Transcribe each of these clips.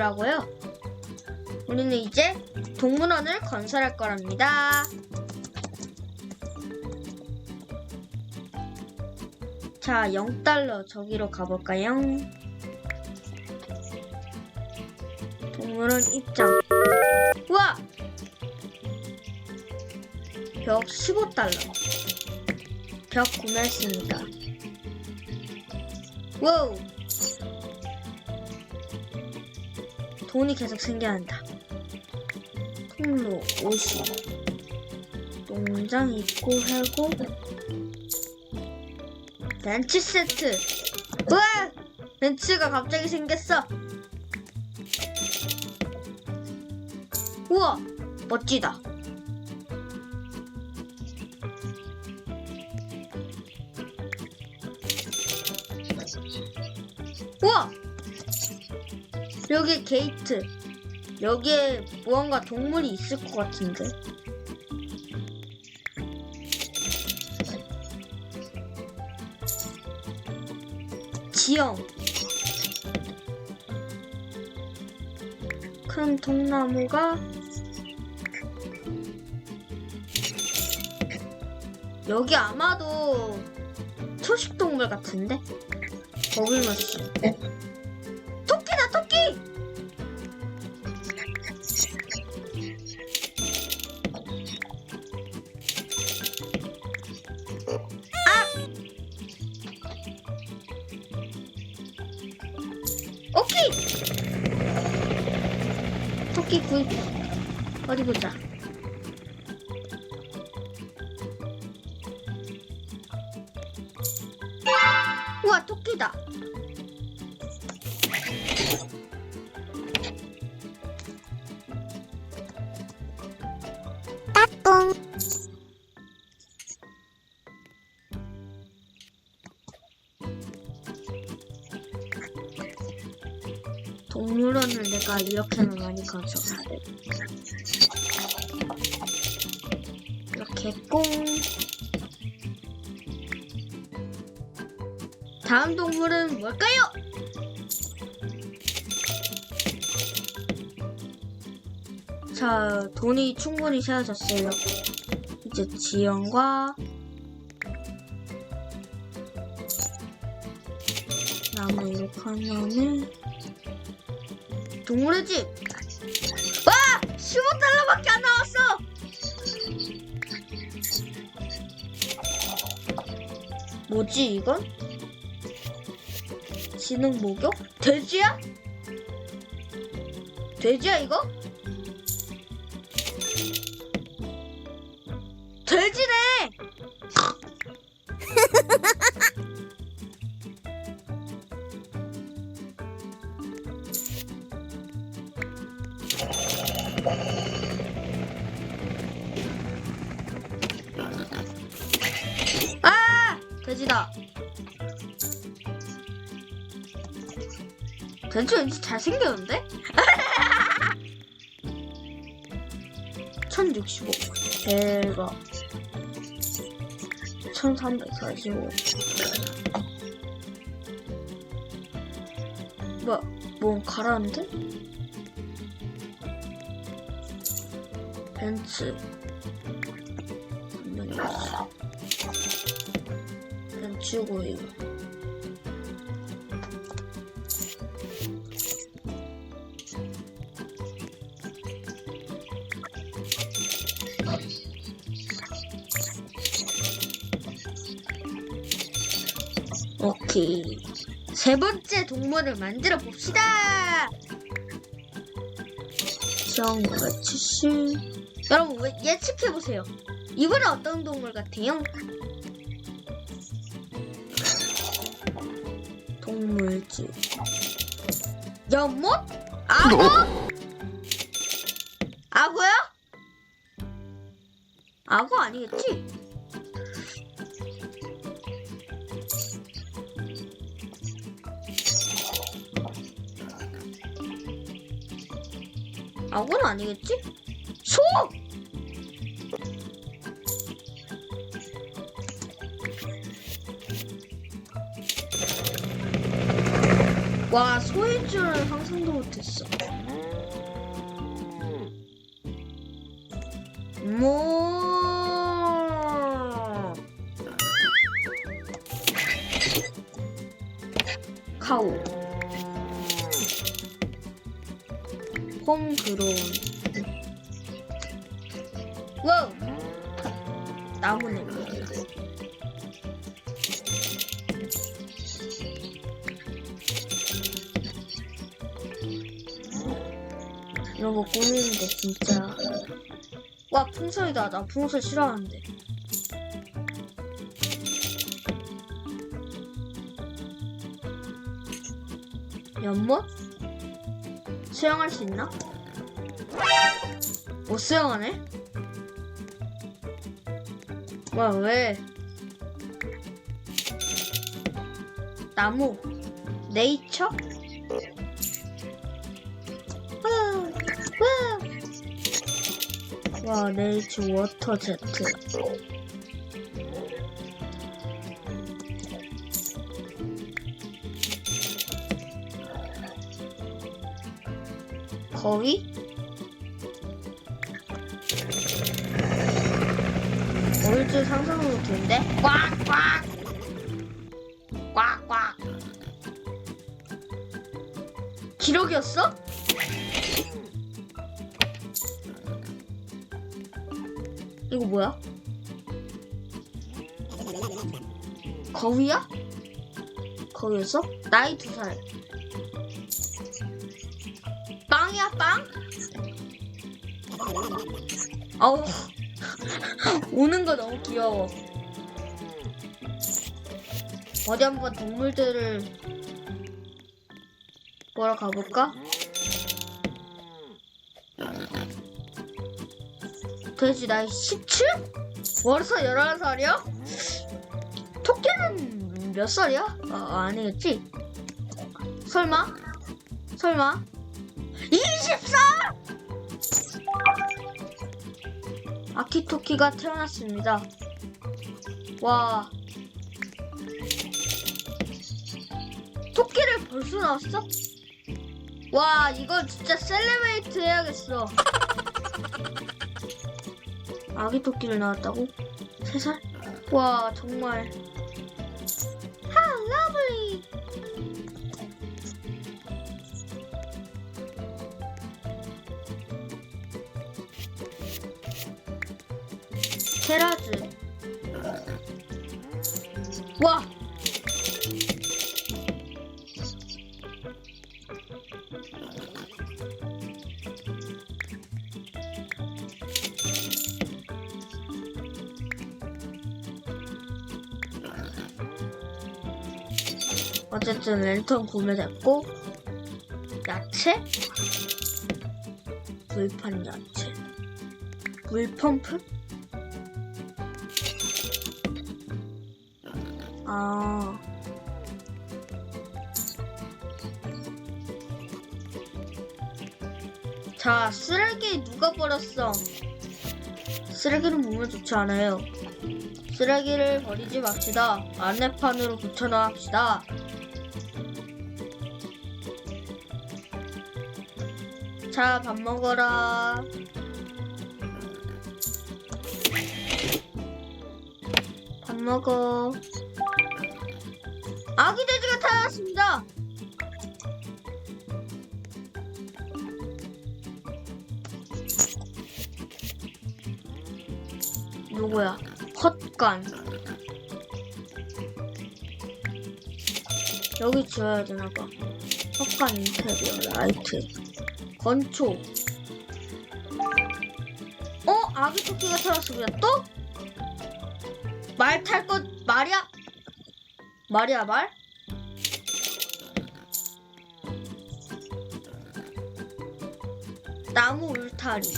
지불하고요. 우리는 이제 동물원을 건설할 거랍니다. 자, 0달러 저기로 가볼까요? 동물원 입장. 우와! 벽 15달러. 벽 구매했습니다. 와우! 돈이 계속 생겨난다. 통로 50. 농장 입구 하고 벤치 세트. 우와! 벤츠가 갑자기 생겼어. 우와! 멋지다. 우와! 여기 게이트. 여기에 무언가 동물이 있을 것 같은데. 지형. 큰 통나무가 여기 아마도 초식 동물 같은데? 버블머시. 토끼 구입 어디 보자. 동물원을 내가 이렇게나 많이 가져가야 돼. 이렇게 꽁. 다음 동물은 뭘까요? 자, 돈이 충분히 세워졌어요. 이제 지형과 나무 이렇게 하면은 동물의 집. 와! 15달러밖에 안 나왔어. 뭐지 이건? 지능 목욕? 돼지야? 돼지야 이거? 돼지네. 돼지 왠지 잘생겼는데? 1065 대박. 1345 뭐야 뭐 가라앉는데? 벤츠. 벤츠고요 오 세 번째 동물을 만들어 봅시다. 1970. 여러분 왜 예측해 보세요. 이번엔 어떤 동물 같아요? 동물집. 연못? 악어? 아니겠지? 소! 와 소일 줄은 상상도 못했어. 뭐 카오 홈그로운 와우 나무네 이런 거 꾸미는데 진짜. 와 풍선이다. 나 풍선 싫어하는데. 연못? 수영할 수 있나? 못 수영하네? 뭐야 왜 나무 네이처? 와, 와. 와 네이처 워터 제트 거위? 어일줄 상상도 못했는데? 꽉꽉! 꽉꽉! 기록이었어? 이거 뭐야? 거위야? 거위였어? 나이 두 살. 빵? 어우 우는 거 너무 귀여워. 어디 한번 동물들을 보러 가볼까? 돼지 나이 17? 벌써 11살이야? 토끼는 몇 살이야? 아, 아니겠지? 설마? 설마? 24! 아키토키가 태어났습니다. 와. 토끼를 벌써 나왔어? 와, 이거 진짜 셀레브레이트 해야겠어. 아기 토끼를 낳았다고? 3살? 와, 정말. 테라즈. 와! 어쨌든 랜턴 구매됐고 야채? 물판 야채 물펌프? 아 자, 쓰레기 누가 버렸어? 쓰레기는 몸에 좋지 않아요. 쓰레기를 버리지 맙시다. 안내판으로 붙여놔 합시다. 자, 밥 먹어라. 밥 먹어. 아기 돼지가 태어났습니다. 누구야? 헛간. 여기 지어야 되나 봐. 헛간 인테리어 라이트. 건초. 어? 아기 토끼가. 그냥 또? 말 탈 것, 말이야? 말이야, 말? 나무 울타리.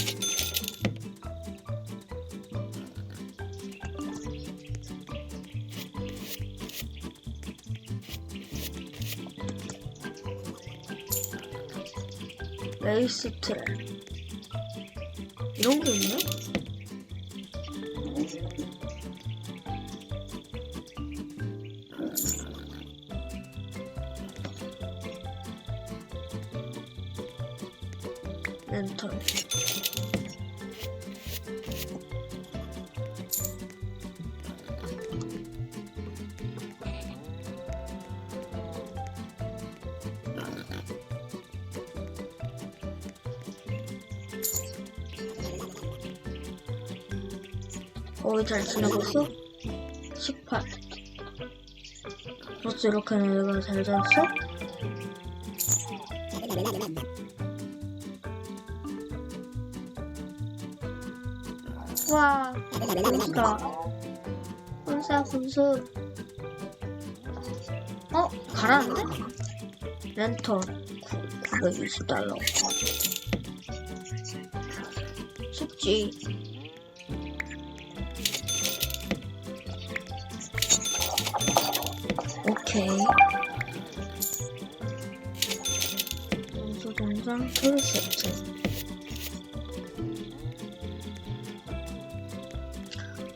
레이스 트랙. 이런 게 있네? 거기 잘 지내고 있어? 18. 벌써 이렇게 내가 잘 잤어? 와, 군수다. 군수야, 군수. 어, 가라는데? 랜턴 920달러. 쉽지. 오케이. 원소 동상 풀 세트.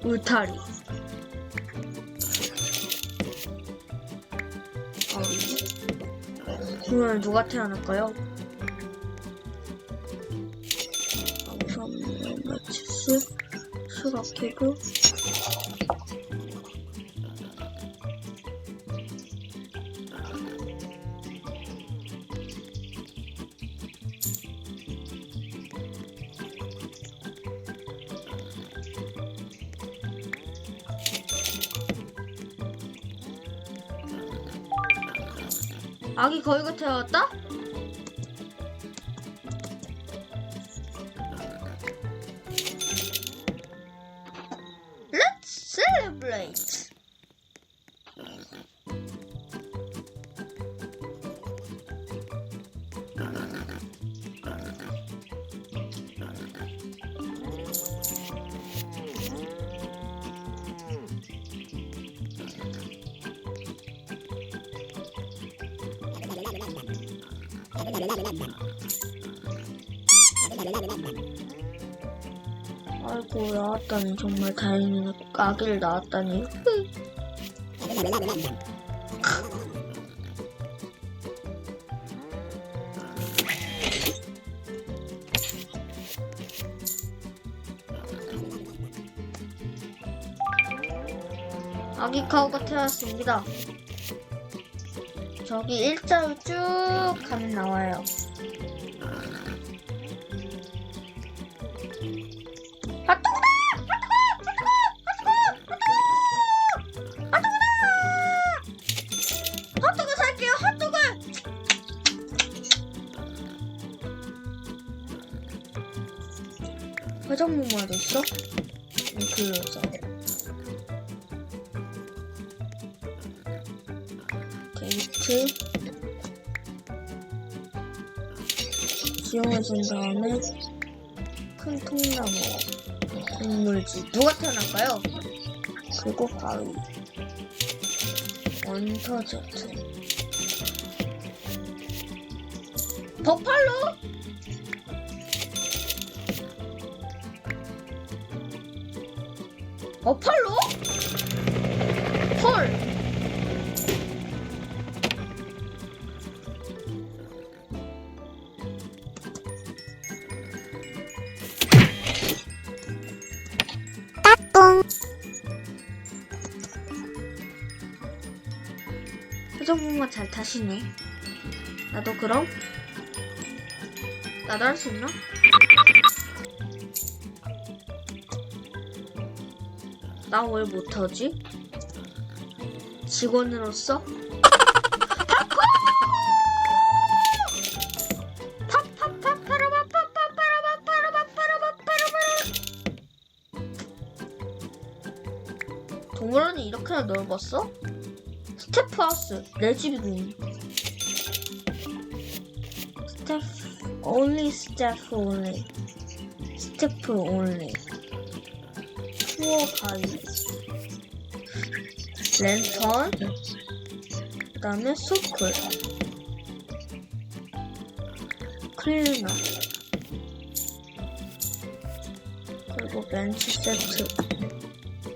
울타리. 어. 오늘 누가 태어날까요? 우선 매치스 수락케그 아기 거기가 태어났다? 나왔다니 정말 다행이네 아기를 낳았다니. 아기 카우가 태어났습니다. 저기 일자로 쭉 가면 나와요 그 여자. 게이트. 지용해준 다음에 큰 통나무. 동물집 누가 태어날까요? 그리고 바위 원터제트 버팔로 버팔로 헐 표정본만 잘 타시네. 나도 그럼? 나도 할 수 있나? 나 왜 못하지? 직원으로서? 동물원이 이렇게나 넓었어? 스태프 하우스 내 집이군. 스태프 only staff only 스태프 only 투어 가이드 랜턴 그 다음에 소클 클리너 그리고 벤치 세트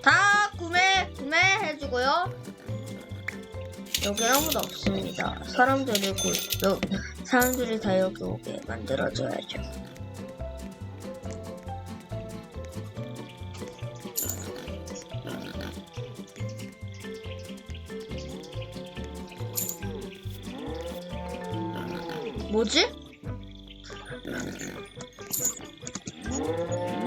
다 구매 구매해주고요. 여기 아무도 없습니다. 사람들이 곧, 여, 사람들이 다 여기 오게 만들어줘야죠. Thank you.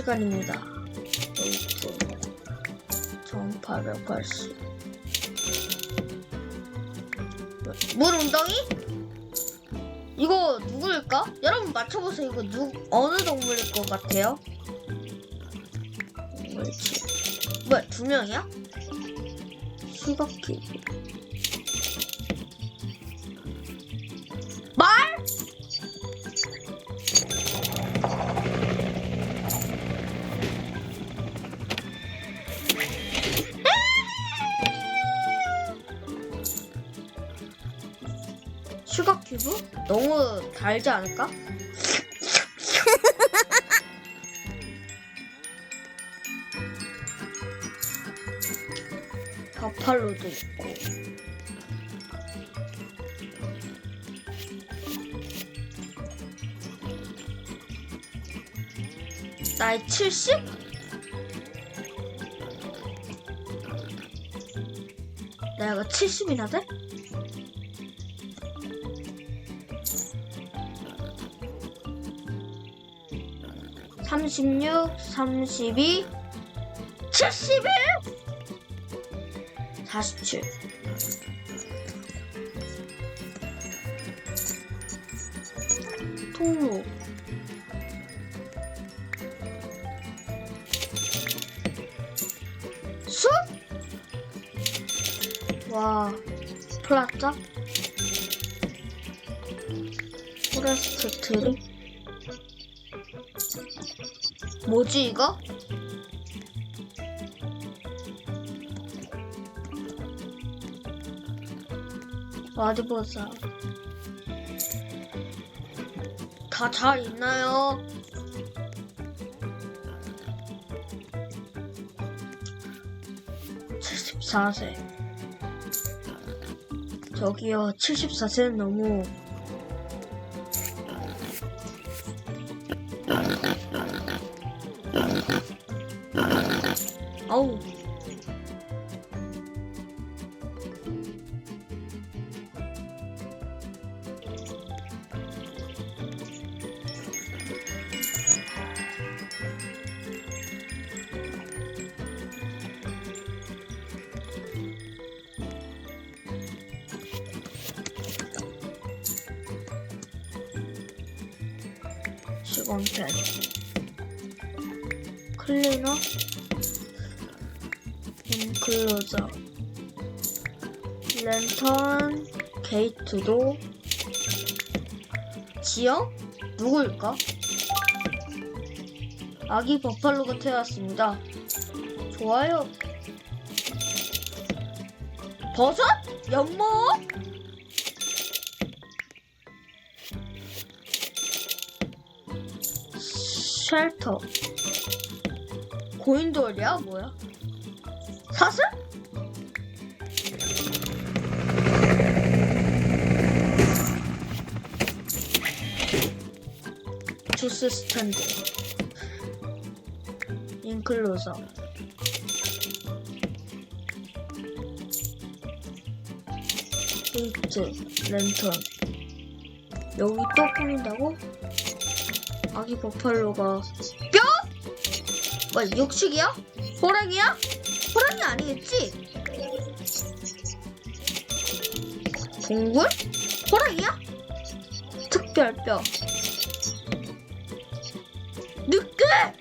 시간입니다. 전파력 발수. 물 웅덩이? 이거 누구일까? 여러분 맞춰보세요. 이거 누 어느 동물일 것 같아요? 뭐야 두 명이야? 수박기. 달지 않을까? 버팔로도 있고 나이 70? 내가 70이나 돼? 삼십육, 삼십이, 칠십일, 사십칠. 통로. 숲? 와, 플라자? 포레스트 트리? 뭐지 이거? 어디 보자. 다 잘 있나요? 칠십사 세 저기요, 74세는 너무 아우. 시공펜 클리너 인 클로저 랜턴 게이트도 지영? 누구일까? 아기 버팔로가 태어났습니다. 좋아요. 버섯? 연못? 쉘터 고인돌이야 뭐야? 사슬? 주스 스탠드 인클로저 페이트 랜턴 여기 또 꾸민다고? 아기 버팔로가 뼈? 뭐 육식이야? 호랑이야? 호랑이 아니겠지? 동굴? 호랑이야? 특별뼈 늑대!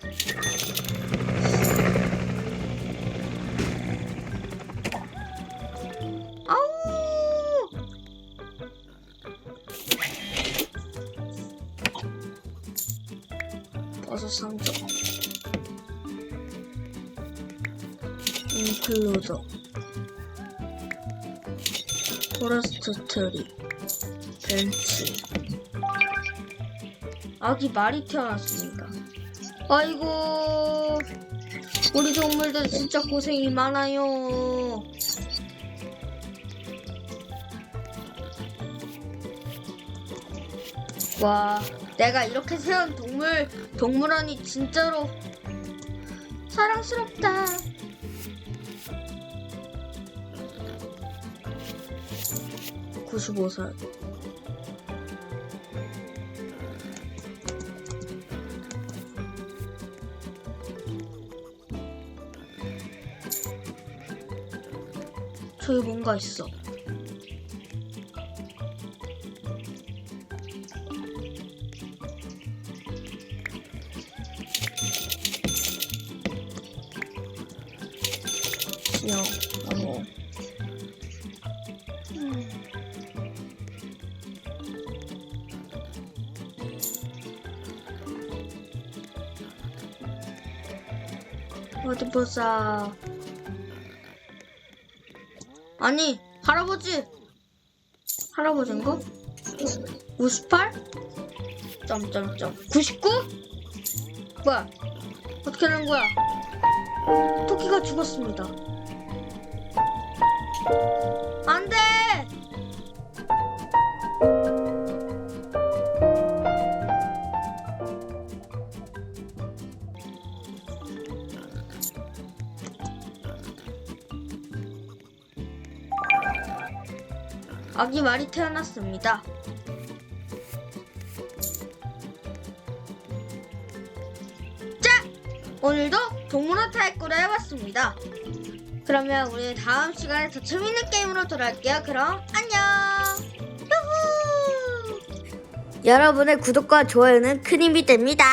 포레스트 트리 벤치. 아기 말이 태어났습니다. 아이고 우리 동물들 진짜 고생이 많아요. 와 내가 이렇게 세운 동물 동물원이 진짜로 사랑스럽다. (95살) 저기 뭔가 있어. 보자. 아니 할아버지 할아버지인가? 58? 점점점 99? 뭐야? 어떻게 된 거야? 토끼가 죽었습니다. 안 돼! 아기 말이 태어났습니다. 자! 오늘도 동물원 타입구를 해봤습니다. 그러면 우리 다음 시간에 더 재밌는 게임으로 돌아올게요. 그럼 안녕. 여러분의 구독과 좋아요는 큰 힘이 됩니다.